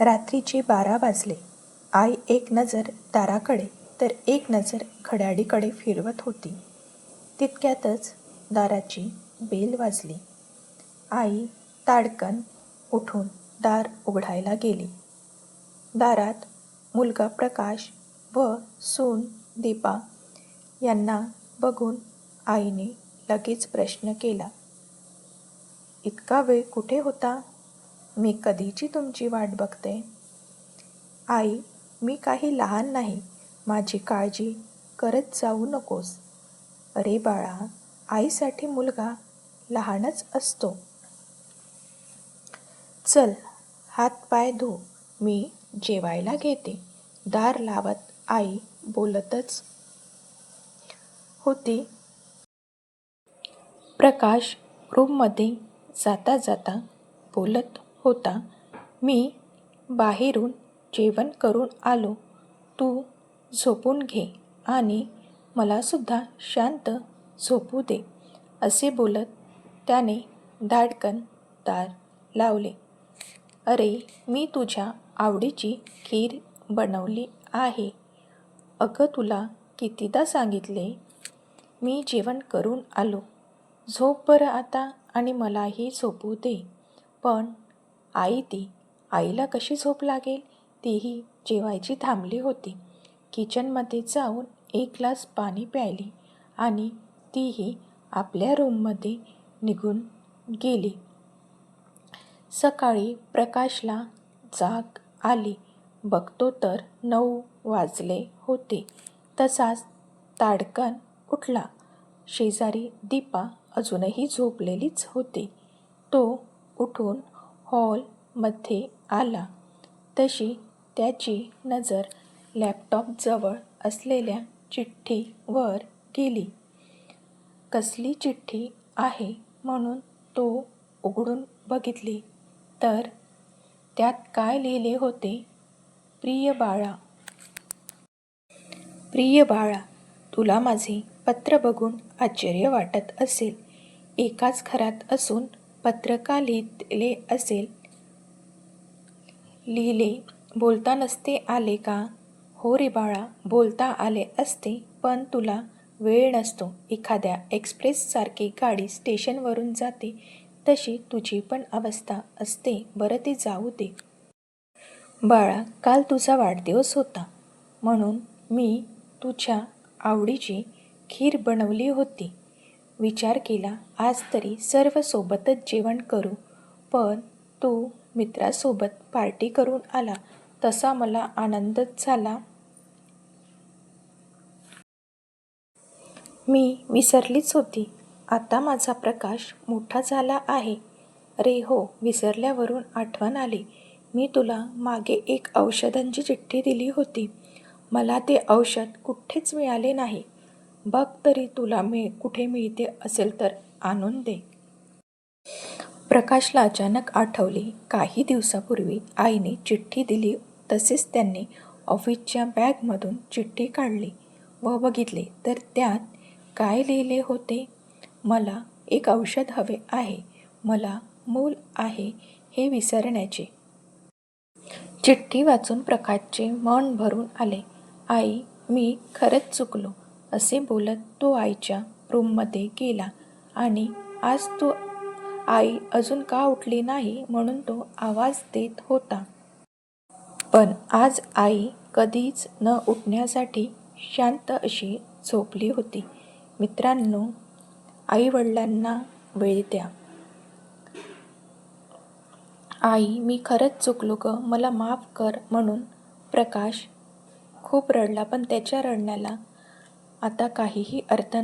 रात्रीचे बारा वाजले. आई एक नजर दाराकडे तर एक नजर घड्याळीकडे फिरवत होती. तितक्यातच दाराची बेल वाजली. आई ताडकन उठून दार उघडायला गेली. दारात मुलगा प्रकाश व सून दीपा यांना बघून आईने लगेच प्रश्न केला. इतका वेळ कुठे होता? मी कधीची तुमची वाट बघते. आई मी काही लहान नाही. माझी काळजी करत जाऊ नकोस. अरे बाळा, आईसाठी मुलगा लहानच असतो. चल हात-पाय धु. मी जेवायला घेते. दार लावत आई बोलतच होती. प्रकाश रूममध्ये जाता जाता बोलत होता. मी बाहेरून जेवण करून आलो. तू झोपून घे आणि मलासुद्धा शांत झोपू दे. असे बोलत त्याने धाडकन दार लावले. अरे मी तुझ्या आवडीची खीर बनवली आहे. अगं तुला कितीदा सांगितले. मी जेवण करून आलो. झोप बरं आता आणि मलाही झोपू दे. पण आई ती आईला कशी झोप लागेल? तीही जेवायची थांबली होती. किचनमध्ये जाऊन एक ग्लास पाणी प्यायली आणि तीही आपल्या रूममध्ये निघून गेली. सकाळी प्रकाशला जाग आली. बघतो तर नऊ वाजले होते. तसाच ताडकन उठला. शेजारी दीपा अजूनही झोपलेलीच होती. तो उठून हॉलमध्ये आला तशी त्याची नजर लॅपटॉपजवळ असलेल्या चिठ्ठीवर गेली. कसली चिठ्ठी आहे म्हणून तो उघडून बघितली तर त्यात काय लिहिले होते, प्रिय बाळा. प्रिय बाळा, तुला माझे पत्र बघून आश्चर्य वाटत असेल. एकाच घरात असून पत्रका लिहिले असेल? लिहिले बोलता नसते आले का? हो रे बाळा, बोलता आले असते पण तुला वेळ नसतो. एखाद्या एक्सप्रेससारखी गाडी स्टेशनवरून जाते तशी तुझी पण अवस्था असते. बरं ते जाऊ दे. बाळा, काल तुझा वाढदिवस होता म्हणून मी तुझ्या आवडीची खीर बनवली होती. विचार केला आज तरी सर्व सोबतच जेवण करू. पण तू मित्रासोबत पार्टी करून आला तसा मला आनंदच झाला. मी विसरलीच होती. आता माझा प्रकाश मोठा झाला आहे. रे हो विसरल्यावरून आठवण आली. मी तुला मागे एक औषधांची चिठ्ठी दिली होती. मला ते औषध कुठेच मिळाले नाही. बघ तरी तुला कुठे मिळते असेल तर आणून दे. प्रकाशला अचानक आठवले काही दिवसापूर्वी आईने चिठ्ठी दिली तसेच त्यांनी ऑफिसच्या बॅगमधून चिठ्ठी काढली व बघितले तर त्यात काय लिहिले होते, मला एक औषध हवे आहे. मला मूल आहे हे विसरण्याचे. चिठ्ठी वाचून प्रकाशचे मन भरून आले. आई मी खरंच चुकलो असे बोलत तो आईच्या रूममध्ये गेला आणि आज तो आई अजून का उठली नाही म्हणून तो आवाज देत होता. पण आज आई कधीच न उठण्यासाठी शांत अशी झोपली होती. मित्रांनो, आई-वडिलांना वेळ द्या. आई मी खरंच चुकलो ग मला माफ कर म्हणून प्रकाश खूप रडला पण त्याच्या रडण्याला आता काहीही अर्थ